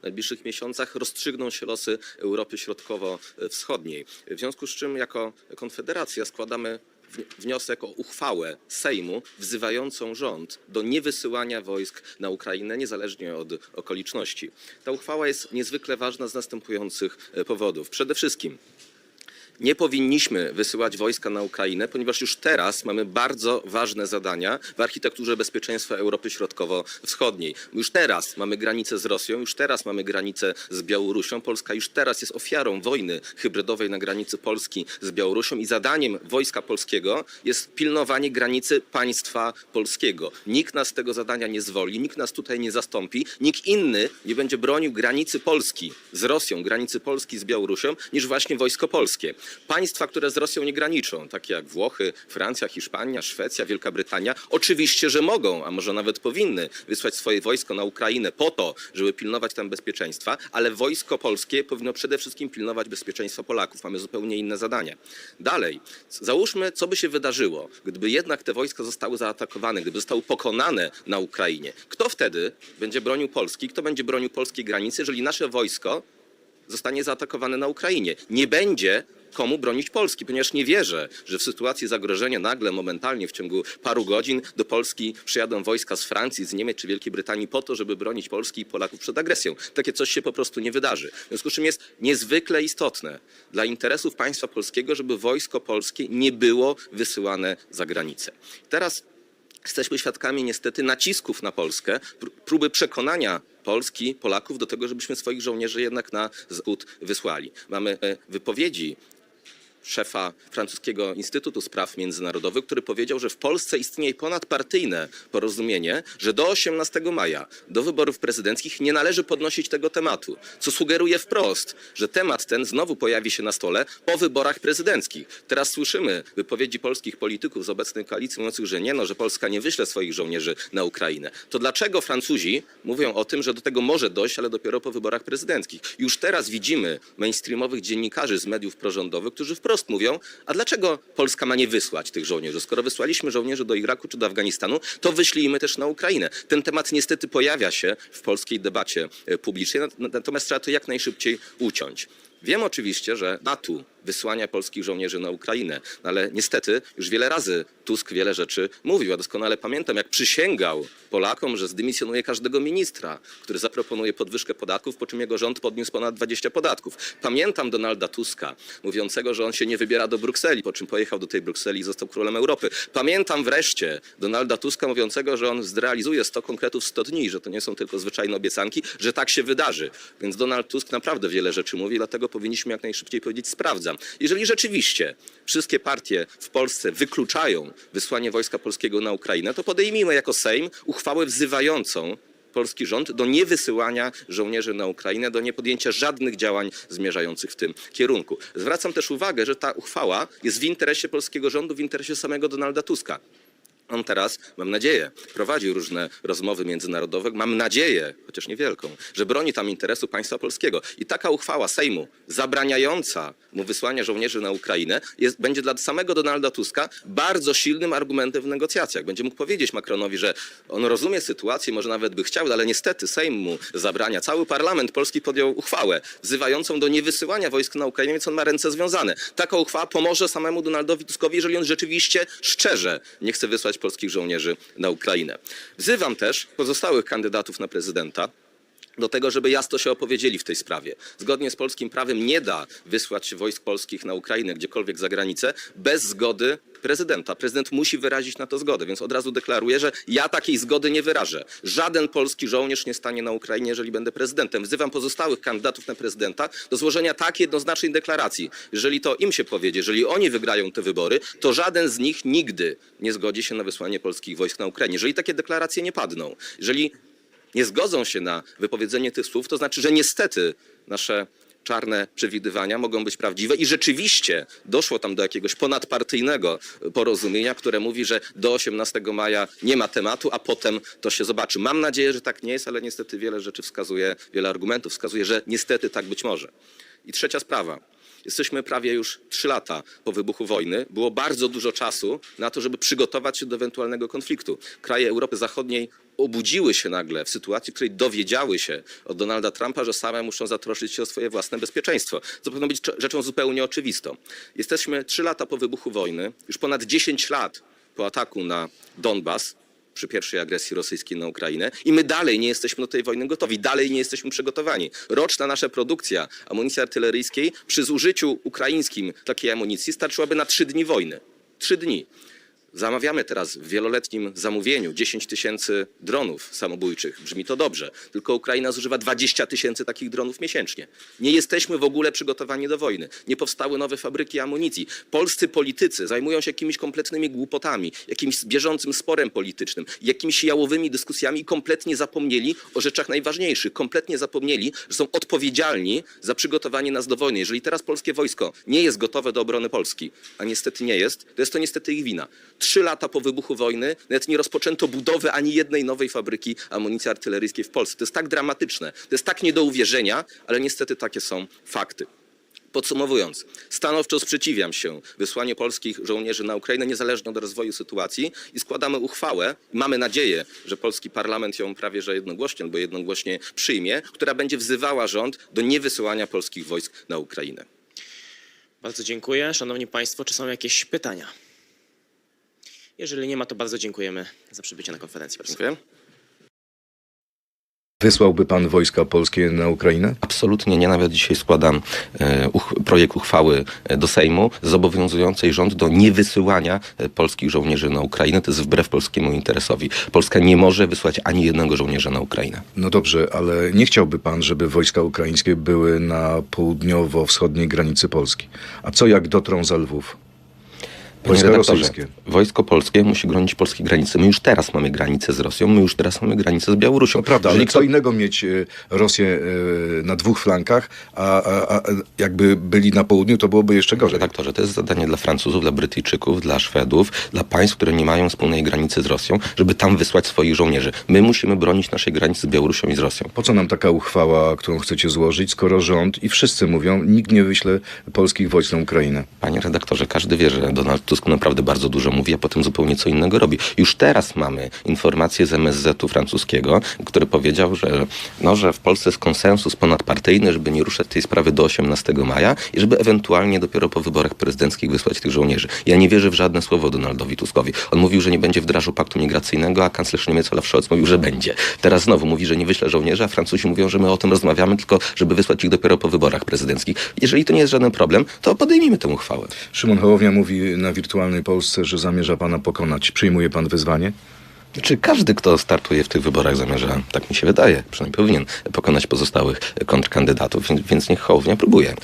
W najbliższych miesiącach rozstrzygną się losy Europy Środkowo-Wschodniej. W związku z czym jako Konfederacja składamy wni- wniosek o uchwałę Sejmu wzywającą rząd do niewysyłania wojsk na Ukrainę niezależnie od okoliczności. Ta uchwała jest niezwykle ważna z następujących powodów. Przede wszystkim nie powinniśmy wysyłać wojska na Ukrainę, ponieważ już teraz mamy bardzo ważne zadania w architekturze bezpieczeństwa Europy Środkowo-Wschodniej. Już teraz mamy granicę z Rosją, już teraz mamy granicę z Białorusią. Polska już teraz jest ofiarą wojny hybrydowej na granicy Polski z Białorusią i zadaniem wojska polskiego jest pilnowanie granicy państwa polskiego. Nikt nas z tego zadania nie zwoli, nikt nas tutaj nie zastąpi, nikt inny nie będzie bronił granicy Polski z Rosją, granicy Polski z Białorusią, niż właśnie wojsko polskie. Państwa, które z Rosją nie graniczą, takie jak Włochy, Francja, Hiszpania, Szwecja, Wielka Brytania, oczywiście, że mogą, a może nawet powinny wysłać swoje wojsko na Ukrainę po to, żeby pilnować tam bezpieczeństwa, ale wojsko polskie powinno przede wszystkim pilnować bezpieczeństwa Polaków. Mamy zupełnie inne zadania. Dalej, załóżmy, co by się wydarzyło, gdyby jednak te wojska zostały zaatakowane, gdyby zostały pokonane na Ukrainie. Kto wtedy będzie bronił Polski? Kto będzie bronił polskiej granicy, jeżeli nasze wojsko zostanie zaatakowane na Ukrainie. Nie będzie komu bronić Polski, ponieważ nie wierzę, że w sytuacji zagrożenia nagle, momentalnie, w ciągu paru godzin do Polski przyjadą wojska z Francji, z Niemiec czy Wielkiej Brytanii po to, żeby bronić Polski i Polaków przed agresją. Takie coś się po prostu nie wydarzy. W związku z czym jest niezwykle istotne dla interesów państwa polskiego, żeby wojsko polskie nie było wysyłane za granicę. Teraz Jesteśmy świadkami niestety nacisków na Polskę, pró- próby przekonania Polski, Polaków do tego, żebyśmy swoich żołnierzy jednak na zachód wysłali. Mamy e, wypowiedzi szefa francuskiego Instytutu Spraw Międzynarodowych, który powiedział, że w Polsce istnieje ponadpartyjne porozumienie, że do 18 maja, do wyborów prezydenckich nie należy podnosić tego tematu, co sugeruje wprost, że temat ten znowu pojawi się na stole po wyborach prezydenckich. Teraz słyszymy wypowiedzi polskich polityków z obecnej koalicji mówiących, że nie no, że Polska nie wyśle swoich żołnierzy na Ukrainę. To dlaczego Francuzi mówią o tym, że do tego może dojść, ale dopiero po wyborach prezydenckich? Już teraz widzimy mainstreamowych dziennikarzy z mediów prorządowych, którzy wprost mówią, a dlaczego Polska ma nie wysłać tych żołnierzy? Skoro wysłaliśmy żołnierzy do Iraku czy do Afganistanu, to wyślijmy też na Ukrainę. Ten temat niestety pojawia się w polskiej debacie e, publicznej, nat- natomiast trzeba to jak najszybciej uciąć. Wiem oczywiście, że datu wysłania polskich żołnierzy na Ukrainę, no ale niestety już wiele razy Tusk wiele rzeczy mówił. Ja doskonale pamiętam, jak przysięgał Polakom, że zdymisjonuje każdego ministra, który zaproponuje podwyżkę podatków, po czym jego rząd podniósł ponad 20 podatków. Pamiętam Donalda Tuska, mówiącego, że on się nie wybiera do Brukseli, po czym pojechał do tej Brukseli i został królem Europy. Pamiętam wreszcie Donalda Tuska mówiącego, że on zrealizuje 100 konkretów w 100 dni, że to nie są tylko zwyczajne obiecanki, że tak się wydarzy. Więc Donald Tusk naprawdę wiele rzeczy mówi, dlatego powinniśmy jak najszybciej powiedzieć sprawdzam. Jeżeli rzeczywiście wszystkie partie w Polsce wykluczają wysłanie wojska polskiego na Ukrainę, to podejmijmy jako Sejm uchwałę wzywającą polski rząd do niewysyłania żołnierzy na Ukrainę, do niepodjęcia żadnych działań zmierzających w tym kierunku. Zwracam też uwagę, że ta uchwała jest w interesie polskiego rządu, w interesie samego Donalda Tuska. On teraz, mam nadzieję, prowadzi różne rozmowy międzynarodowe. Mam nadzieję, chociaż niewielką, że broni tam interesu państwa polskiego. I taka uchwała Sejmu zabraniająca mu wysłania żołnierzy na Ukrainę jest, będzie dla samego Donalda Tuska bardzo silnym argumentem w negocjacjach. Będzie mógł powiedzieć Macronowi, że on rozumie sytuację, może nawet by chciał, ale niestety Sejm mu zabrania. Cały parlament polski podjął uchwałę wzywającą do niewysyłania wojsk na Ukrainę, więc on ma ręce związane. Taka uchwała pomoże samemu Donaldowi Tuskowi, jeżeli on rzeczywiście szczerze nie chce wysłać polskich żołnierzy na Ukrainę. Wzywam też pozostałych kandydatów na prezydenta do tego, żeby jasno się opowiedzieli w tej sprawie. Zgodnie z polskim prawem nie da wysłać wojsk polskich na Ukrainę gdziekolwiek za granicę bez zgody prezydenta. Prezydent musi wyrazić na to zgodę, więc od razu deklaruję, że ja takiej zgody nie wyrażę. Żaden polski żołnierz nie stanie na Ukrainie, jeżeli będę prezydentem. Wzywam pozostałych kandydatów na prezydenta do złożenia takiej jednoznacznej deklaracji. Jeżeli to im się powiedzie, jeżeli oni wygrają te wybory, to żaden z nich nigdy nie zgodzi się na wysłanie polskich wojsk na Ukrainie. Jeżeli takie deklaracje nie padną, jeżeli nie zgodzą się na wypowiedzenie tych słów, to znaczy, że niestety nasze czarne przewidywania mogą być prawdziwe i rzeczywiście doszło tam do jakiegoś ponadpartyjnego porozumienia, które mówi, że do 18 maja nie ma tematu, a potem to się zobaczy. Mam nadzieję, że tak nie jest, ale niestety wiele rzeczy wskazuje, wiele argumentów wskazuje, że niestety tak być może. I trzecia sprawa. Jesteśmy prawie już trzy lata po wybuchu wojny. Było bardzo dużo czasu na to, żeby przygotować się do ewentualnego konfliktu. Kraje Europy Zachodniej obudziły się nagle w sytuacji, w której dowiedziały się od Donalda Trumpa, że same muszą zatroszczyć się o swoje własne bezpieczeństwo. To powinno być rzeczą zupełnie oczywistą. Jesteśmy trzy lata po wybuchu wojny, już ponad 10 lat po ataku na Donbas, przy pierwszej agresji rosyjskiej na Ukrainę i my dalej nie jesteśmy do tej wojny gotowi, dalej nie jesteśmy przygotowani. Roczna nasza produkcja amunicji artyleryjskiej przy zużyciu ukraińskim takiej amunicji starczyłaby na trzy dni wojny. Trzy dni. Zamawiamy teraz w wieloletnim zamówieniu 10 tysięcy dronów samobójczych. Brzmi to dobrze. Tylko Ukraina zużywa 20 tysięcy takich dronów miesięcznie. Nie jesteśmy w ogóle przygotowani do wojny. Nie powstały nowe fabryki amunicji. Polscy politycy zajmują się jakimiś kompletnymi głupotami, jakimś bieżącym sporem politycznym, jakimiś jałowymi dyskusjami i kompletnie zapomnieli o rzeczach najważniejszych. Kompletnie zapomnieli, że są odpowiedzialni za przygotowanie nas do wojny. Jeżeli teraz polskie wojsko nie jest gotowe do obrony Polski, a niestety nie jest, to jest to niestety ich wina. Trzy lata po wybuchu wojny nawet nie rozpoczęto budowy ani jednej nowej fabryki amunicji artyleryjskiej w Polsce. To jest tak dramatyczne, to jest tak nie do uwierzenia, ale niestety takie są fakty. Podsumowując, stanowczo sprzeciwiam się wysłaniu polskich żołnierzy na Ukrainę niezależnie od rozwoju sytuacji i składamy uchwałę. Mamy nadzieję, że polski parlament ją prawie że jednogłośnie albo jednogłośnie przyjmie, która będzie wzywała rząd do niewysyłania polskich wojsk na Ukrainę. Bardzo dziękuję. Szanowni Państwo, czy są jakieś pytania? Jeżeli nie ma, to bardzo dziękujemy za przybycie na konferencję. Dziękuję. Wysłałby pan wojska polskie na Ukrainę? Absolutnie nie. Nawet dzisiaj składam e, uch, projekt uchwały e, do Sejmu zobowiązującej rząd do niewysyłania e, polskich żołnierzy na Ukrainę. To jest wbrew polskiemu interesowi. Polska nie może wysłać ani jednego żołnierza na Ukrainę. No dobrze, ale nie chciałby pan, żeby wojska ukraińskie były na południowo-wschodniej granicy Polski. A co jak dotrą za Lwów? Panie redaktorze, wojsko polskie musi bronić polskiej granicy. My już teraz mamy granicę z Rosją, my już teraz mamy granicę z Białorusią. No prawda, ale Jeżeli co kto- innego mieć e, Rosję e, na dwóch flankach, a, a, a jakby byli na południu, to byłoby jeszcze gorzej. Redaktorze, to jest zadanie dla Francuzów, dla Brytyjczyków, dla Szwedów, dla państw, które nie mają wspólnej granicy z Rosją, żeby tam wysłać swoich żołnierzy. My musimy bronić naszej granicy z Białorusią i z Rosją. Po co nam taka uchwała, którą chcecie złożyć, skoro rząd i wszyscy mówią, nikt nie wyśle polskich wojsk na Ukrainę? Panie redaktorze, każdy wie, że Donald Tusk naprawdę bardzo dużo mówi, a potem zupełnie co innego robi. Już teraz mamy informację z MSZ-u francuskiego, który powiedział, że, no, że w Polsce jest konsensus ponadpartyjny, żeby nie ruszać tej sprawy do 18 maja i żeby ewentualnie dopiero po wyborach prezydenckich wysłać tych żołnierzy. Ja nie wierzę w żadne słowo Donaldowi Tuskowi. On mówił, że nie będzie wdrażał paktu migracyjnego, a kanclerz Niemiec Olaf Scholz mówił, że będzie. Teraz znowu mówi, że nie wyśle żołnierzy, a Francuzi mówią, że my o tym rozmawiamy, tylko żeby wysłać ich dopiero po wyborach prezydenckich. Jeżeli to nie jest żaden problem, to podejmijmy tę uchwałę. Szymon Hołownia mówi na wirtualnej Polsce, że zamierza pana pokonać. Przyjmuje pan wyzwanie? Czy każdy, kto startuje w tych wyborach, zamierza, tak mi się wydaje, przynajmniej powinien pokonać pozostałych kontrkandydatów, więc, niech Hołownia próbuje.